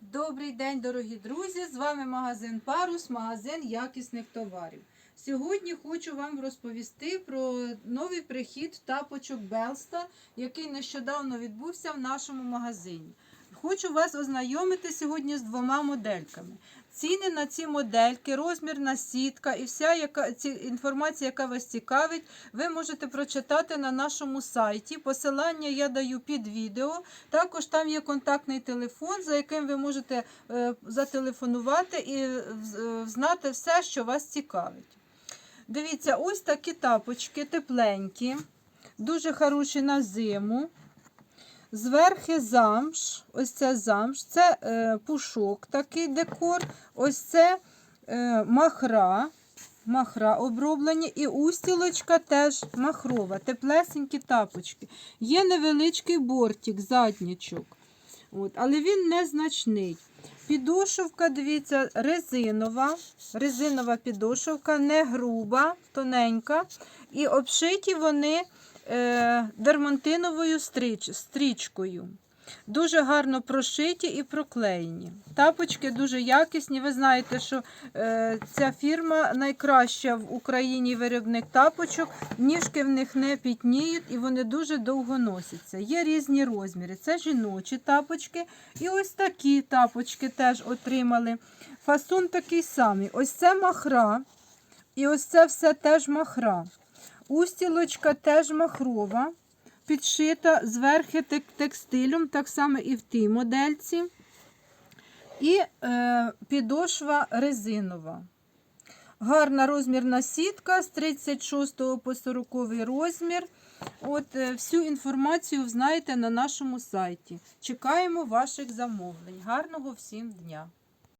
Добрий день, дорогі друзі! З вами магазин Парус, магазин якісних товарів. Сьогодні хочу вам розповісти про новий прихід тапочок Белста, який нещодавно відбувся в нашому магазині. Хочу вас ознайомити сьогодні з двома модельками. Ціни на ці модельки, розмірна сітка і вся яка, ці, інформація, яка вас цікавить, ви можете прочитати на нашому сайті. Посилання я даю під відео. Також там є контактний телефон, за яким ви можете е, зателефонувати і е, е, знати все, що вас цікавить. Дивіться, ось такі тапочки тепленькі, дуже хороші на зиму. Зверхи замш, ось це замш, це е, пушок такий декор, ось це е, махра, махра оброблені, і устілочка теж махрова, теплесенькі тапочки. Є невеличкий бортик, заднічок, От, але він незначний. Підошовка, дивіться, резинова, резинова підошовка, не груба, тоненька. І обшиті вони дермантиновою стріч, стрічкою. Дуже гарно прошиті і проклеєні. Тапочки дуже якісні. Ви знаєте, що е, ця фірма найкраща в Україні виробник тапочок. Ніжки в них не пітніють і вони дуже довго носяться. Є різні розміри. Це жіночі тапочки. І ось такі тапочки теж отримали. Фасон такий самий. Ось це махра. І ось це все теж махра. Устілочка теж махрова, підшита зверху тек- текстилем, так само і в тій модельці. І е, підошва резинова. Гарна розмірна сітка з 36 по 40 розмір. От, е, всю інформацію знаєте на нашому сайті. Чекаємо ваших замовлень. Гарного всім дня!